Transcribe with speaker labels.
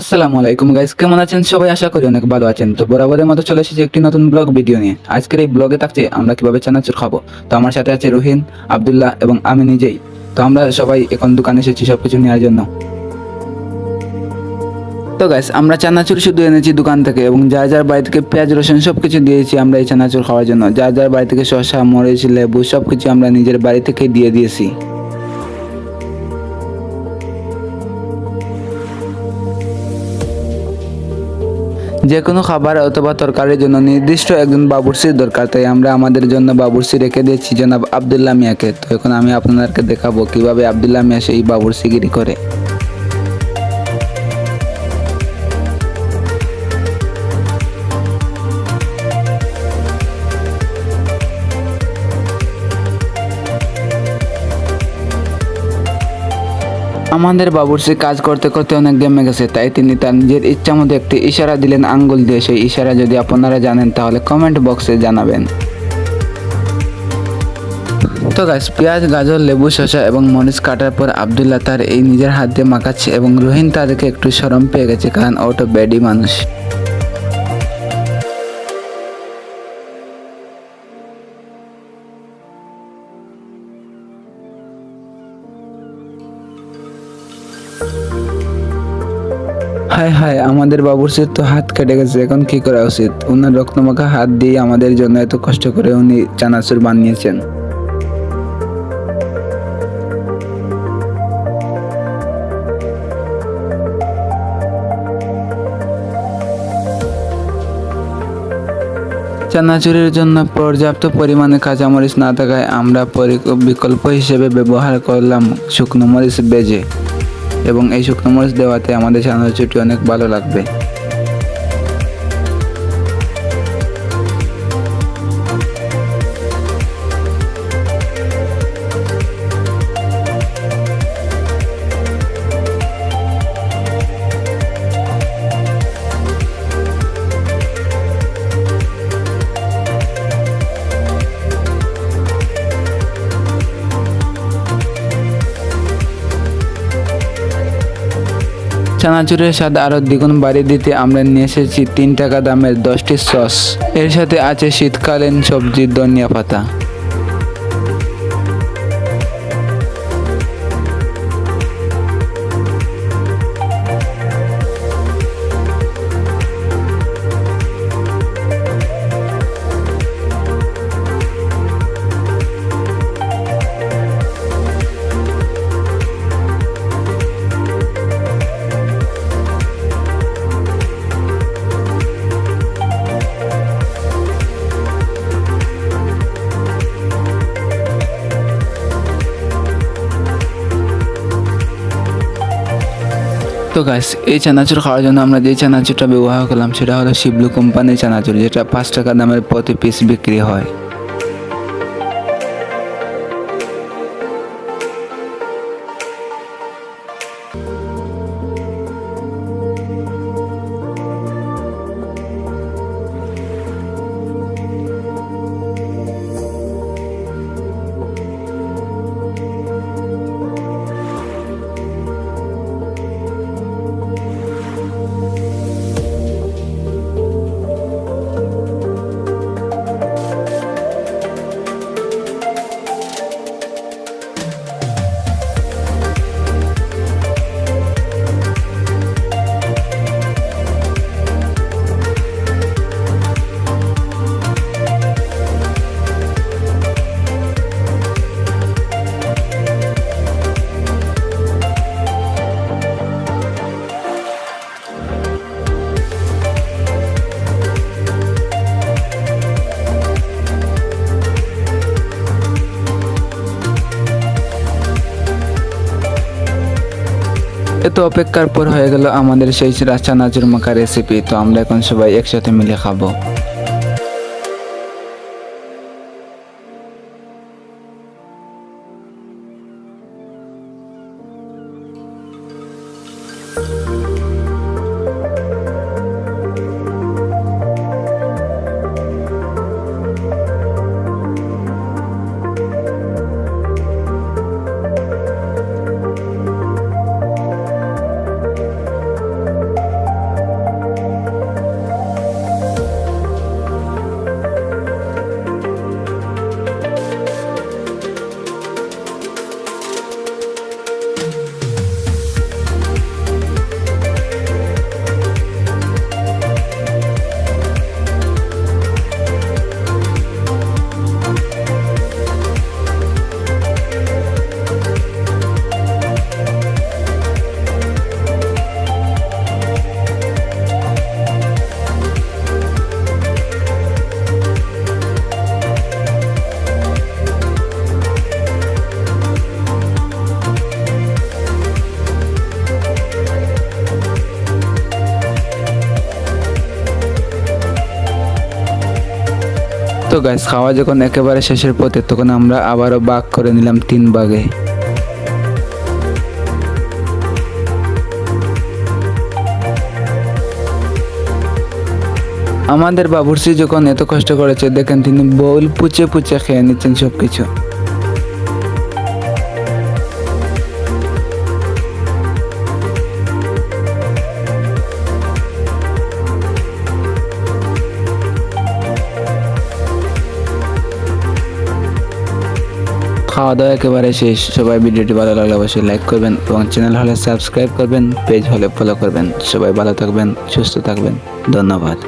Speaker 1: আসসালামু আলাইকুম গাইস, কেমন আছেন? সবাই আশা করি অনেক ভালো আছেন। তো বরাবরের মতো চলে এসেছি একটি নতুন ব্লগ ভিডিও নিয়ে। আজকের এই ব্লগে থাকছে আমরা কীভাবে চানাচুর খাব। তো আমার সাথে আছে রোহিন, আব্দুল্লাহ এবং আমি নিজেই। তো আমরা সবাই এখন দোকানে এসেছি সবকিছু নেওয়ার জন্য। তো গাইস, আমরা চানাচুর শুধু এনেছি দোকান থেকে এবং যার যার বাড়ি থেকে পেঁয়াজ, রসুন সব কিছু দিয়েছি আমরা এই চানাচুর খাওয়ার জন্য। যার যার বাড়ি থেকে শসা, মরিচ, লেবু সব কিছু আমরা নিজের বাড়ি থেকে দিয়ে দিয়েছি। যে কোনো খাবার অথবা তরকারির জন্য নির্দিষ্ট একজন বাবুর্চির দরকার, তাই আমরা আমাদের জন্য বাবুর্চি রেখে দিয়েছি, জনাব আবদুল্লা মিয়াকে। তো এখন আমি আপনাদেরকে দেখাবো কীভাবে আবদুল্লাহ মিয়া সেই বাবুর্চিগিরি করে। আমাদের বাবুর্চি কাজ করতে করতে অনেক গেমে গেছে, তাই তিনি তার নিজের ইচ্ছা মতো একটি ইশারা দিলেন আঙ্গুল দিয়ে। সেই ইশারা যদি আপনারা জানেন, তাহলে কমেন্ট বক্সে জানাবেন। তো গাছ পেঁয়াজ, গাজর, লেবু, শসা এবং মরিচ কাটার পর আবদুল্লাহ তার এই নিজের হাত দিয়ে মাখাচ্ছে এবং রোহিন তাদেরকে একটু সরম পেয়ে গেছে, কারণ ওটা ব্যাডি মানুষ। হায় হায়, আমাদের বাবুর্চির তো হাত কেটে গেছে। এখন কি করা উচিত? ওনার রক্তমাখা হাত দিয়ে আমাদের জন্য এত কষ্ট করে উনি চানাচুর বানিয়েছেন। চানাচুরের জন্য পর্যাপ্ত পরিমাণে কাঁচামরিচ না থাকায় আমরা বিকল্প হিসেবে ব্যবহার করলাম শুকনো মরিচ বেজে। এবং এই শুকনো মরিচ দেওয়াতে আমাদের চানাচুরটি অনেক ভালো লাগবে। চানাচুরের স্বাদ আরও দ্বিগুণ বাড়িয়ে দিতে আমরা নিয়ে এসেছি তিন টাকা দামের দশটি সস। এর সাথে আছে শীতকালীন সবজি ধনিয়া পাতা। তো গাছ এই চানাচুর খাওয়ার জন্য আমরা যে চানাচুরটা ব্যবহার করলাম, সেটা হলো শিবলু কোম্পানির চানাচুর, যেটা পাঁচ টাকা দামের প্রতি পিস বিক্রি হয়। এত অপেক্ষার পর হয়ে গেল আমাদের সেই চানাচুর মাখা রেসিপি তো আমরা এখন সবাই একসাথে মিলে খাব। তো গাছ খাওয়া যখন একেবারে শেষের পথে, তখন আমরা আবারও বাঘ করে নিলাম তিন বাঘে আমাদের বাবুর্সি যখন এত কষ্ট করেছে, দেখেন তিনি বল পুচে পুচে খেয়ে নিচ্ছেন সব কিছু খাওয়া দাওয়া একেবারে শেষ। সবাই ভিডিওটি ভালো লাগলে অবশ্যই লাইক করবেন এবং চ্যানেল হলে সাবস্ক্রাইব করবেন পেজ হলে ফলো করবেন। সবাই ভালো থাকবেন, সুস্থ থাকবেন। ধন্যবাদ।